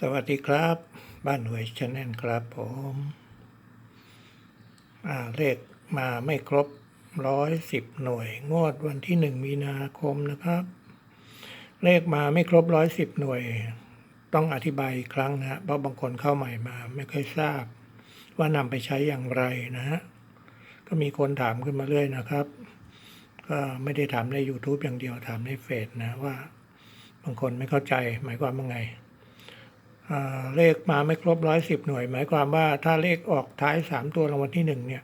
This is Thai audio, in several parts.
สวัสดีครับ บ้านหวยชแนลครับผมเลขมาไม่ครบร้อยสิบหน่วย งวดวันที่หนึ่งมีนาคมนะครับ เลขมาไม่ครบร้อยสิบหน่วย ต้องอธิบายอีกครั้งนะเพราะบางคนเข้าใหม่มา ไม่เคยทราบ ว่านำไปใช้อย่างไรนะฮะก็มีคนถามขึ้นมาเรื่อยนะครับ ก็ไม่ได้ถามใน YouTube อย่างเดียวถามในเฟซนะว่า บางคนไม่เข้าใจหมายความว่าไง เลขมาไม่ครบร้อยสิบหน่วย หมายความว่าถ้าเลขออกท้ายสามตัวรางวัลที่หนึ่งเนี่ย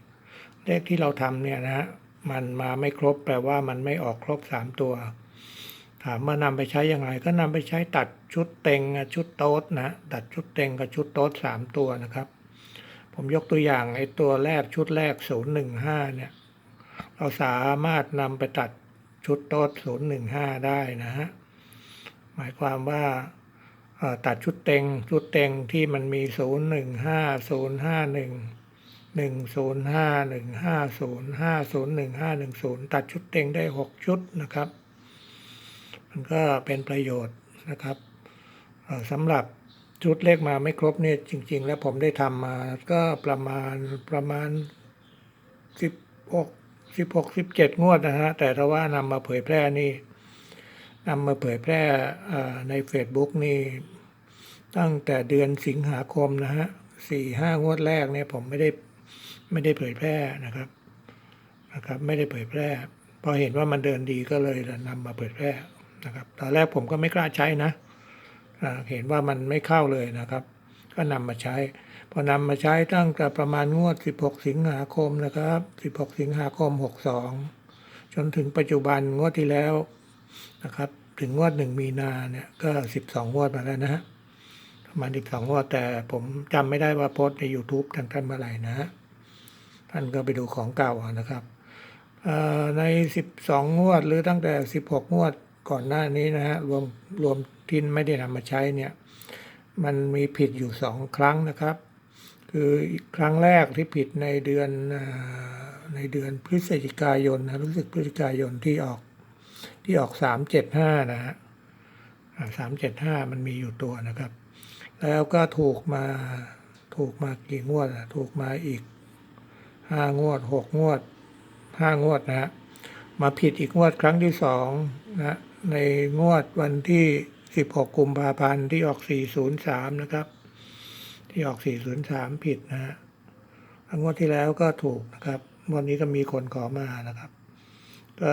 เลขที่เราทำเนี่ยนะฮะมันมาไม่ครบแปลว่ามันไม่ออกครบสามตัว ถามว่านำไปใช้อย่างไรก็นำไปใช้ตัดชุดเต็งชุดโต๊ดนะตัดชุดเต็งกับชุดโต๊ดสามตัวนะครับ ผมยกตัวอย่างไอ้ตัวแรกชุดแรกศูนย์หนึ่งห้าเนี่ยเราสามารถนำไปตัดชุดโต๊ดศูนย์หนึ่งห้าได้นะฮะหมายความว่า ตัดชุดเต็งชุดเต็งที่มันมีศูนย์หนึ่งห้าศูนย์ห้าหนึ่งหนึ่งศูนห้าหนึ่งห้าศูนห้าศูนหนึ่งห้าหนึ่งศูนตัดชุดเต็งได้หกชุดนะครับ มันก็เป็นประโยชน์นะครับสำหรับชุดเลขมาไม่ครบเนี่ยจริง ๆ แล้วผมได้ทำมาก็ประมาณประมาณสิบหกสิบหกสิบเจ็ดงวดนะฮะ แต่ถ้าว่านำมาเผยแพร่นี่นำมาเผยแพร่ใน Facebook นี่ ตั้งแต่เดือนสิงหาคมนะฮะสี่ห้างวดแรกเนี่ยผมไม่ได้ไม่ได้เผยแพร่นะครับนะครับ ไม่ได้เผยแพร่ พอเห็นว่ามันเดินดีก็เลยนำมาเผยแพร่นะครับ ตอนแรกผมก็ไม่กล้าใช้นะเห็นว่ามันไม่เข้าเลยนะครับ ก็นำมาใช้ พอนำมาใช้ตั้งแต่ประมาณงวด 16 สิงหาคมนะครับ 16 สิงหาคม 62 จนถึงปัจจุบันงวดที่แล้วนะครับ ถึงงวดหนึ่งมีนาเนี่ยก็สิบสองงวดมาแล้วนะฮะ มาณสิบสองงวดแต่ผมจำไม่ได้ว่าโพสใน YouTube ทางท่านเมื่อไหร่นะ ท่านก็ไปดูของเก่านะครับในสิบสองวดหรือตั้งแต่สิบหกงวดก่อนหน้านี้นะฮะรวมรวมที่ไม่ได้นำมาใช้เนี่ยมันมีผิดอยู่สองครั้งนะครับ คือครั้งแรกที่ผิดในเดือนในเดือนพฤศจิกายนนะรู้สึกพฤศจิกายนที่ออกที่ออกสามเจ็ดห้านะฮะสามเจ็ดห้ามันมีอยู่ตัวนะครับ แล้วก็ถูกมาถูกมากี่งวดอะถูกมาอีกห้างวดหกงวดห้างวดนะฮะมาผิดอีกงวดครั้งที่สองนะในงวดวันที่สิบหกกุมภาพันธ์ที่ออกสี่ศูนย์สามนะครับ ที่ออกสี่ศูนย์สามผิดนะฮะงวดที่แล้วก็ถูกนะครับงวันนี้ก็มีคนขอมานะครับ ก็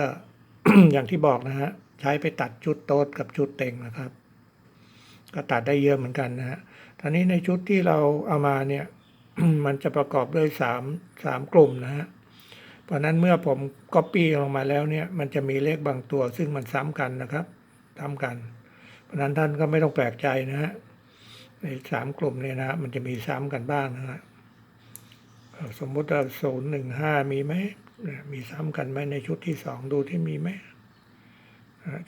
อย่างที่บอกนะฮะ ใช้ไปตัดชุดโต๊ดกับชุดเต็งนะครับ ก็ตัดได้เยอะเหมือนกันนะฮะตอนนี้ในชุดที่เราเอามาเนี่ย มันจะประกอบด้วยสามสามกลุ่มนะฮะเพราะนั้นเมื่อผมก๊อปปี้ลงมาแล้วเนี่ย มันจะมีเลขบางตัว ซึ่งมันซ้ำกันนะครับซ้ำกัน เพราะนั้นท่านก็ไม่ต้องแปลกใจนะฮะในสามกลุ่มเนี่ยนะฮะมันจะมีซ้ำกันบ้างนะฮะสมมุติว่าศูนย์หนึ่งห้ามีไหมมีซ้ำกันไหมในชุดที่สองดูที่มีไหม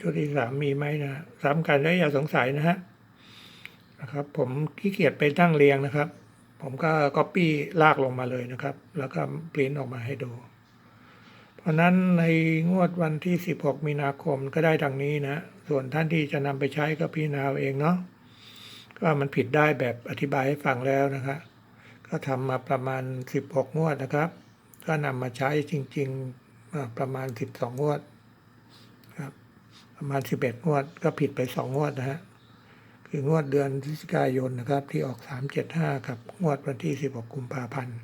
ชุดที่สามมีไหมนะซ้ำกันแล้วอย่าสงสัยนะฮะ นะครับ ผมขี้เกียจไปตั้งเรียงนะครับ ผมก็ก๊อปปี้ลากลงมาเลยนะครับ แล้วก็ปริ้นออกมาให้ดู เพราะนั้นในงวดวันที่ 16 มีนาคมก็ได้ดังนี้นะ ส่วนท่านที่จะนำไปใช้ก็พิจารณาเอาเองเนาะก็มันผิดได้แบบอธิบายให้ฟังแล้วนะครับก็ทำมาประมาณ 16 งวดนะครับ ก็นำมาใช้จริงๆประมาณ 12 งวดครับประมาณ 11 งวด ก็ผิดไป 2 งวดนะฮะ คืองวดเดือนพฤศจิกายนนะครับ ที่ออก 375กับ งวดวันที่ 16 กุมภาพันธ์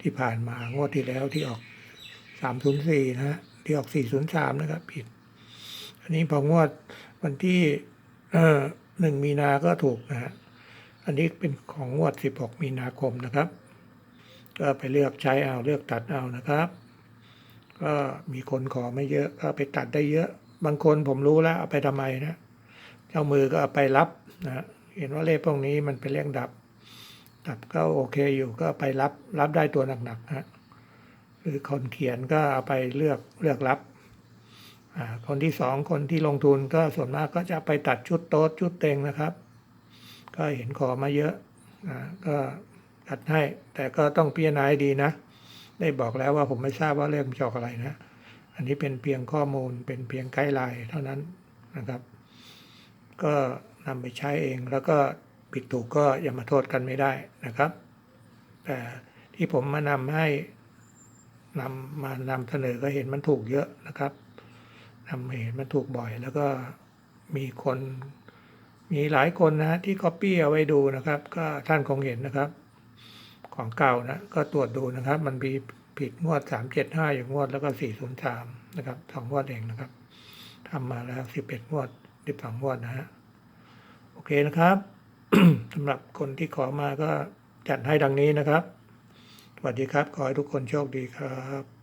ที่ผ่านมางวดที่แล้วที่ออก 304 นะฮะที่ออก 403 นะครับ ผิด อันนี้พองวดวันที่เอ่อ1มีนาก็ถูกนะฮะอันนี้เป็นของงวด 16 มีนาคมนะครับ ก็ไปเลือกใช้เอาเลือกตัดเอานะครับ ก็มีคนขอไม่เยอะก็ไปตัดได้เยอะ บางคนผมรู้แล้วเอาไปทำไมนะเจ้ามือก็เอาไปรับ นะเห็นว่าเลขพวกนี้มันเป็นเลขดับ ดับก็โอเคอยู่ก็ไปรับรับได้ตัวหนักๆนะหรือคนเขียนก็เอาไปเลือกเลือกรับคนที่สองคนที่ลงทุนก็ส่วนมากก็จะไปตัดชุดโต๊ดชุดเต็งนะครับ ก็เห็นขอมาเยอะก็ตัดให้ แต่ก็ต้องพิจารณาดีนะ ได้บอกแล้วว่าผมไม่ทราบว่าเลขมันจออกอะไรนะ อันนี้เป็นเพียงข้อมูลเป็นเพียงไกด์ไลน์เท่านั้นนะครับ ก็ นำไปใช้เอง แล้วก็ผิดถูกก็อย่ามาโทษกันไม่ได้นะครับ แต่ที่ผมมานำให้นำมานำเสนอก็เห็นมันถูกเยอะนะครับนำเห็นมันถูกบ่อย แล้วก็มีคนมีหลายคนนะที่ copy เอาไว้ดูนะครับ ก็ท่านคงเห็นนะครับ ของเก่านะก็ตรวจดูนะครับ มันมีผิดงวด 375 อยู่งงวดแล้วก็ 403 นะครับสองงวดเองนะครับทำมาแล้ว 11 งวด 12 งวดนะฮะ โอเคนะครับสำหรับคนที่ขอมาก็จัดให้ดังนี้นะครับ สวัสดีครับ ขอให้ทุกคนโชคดีครับ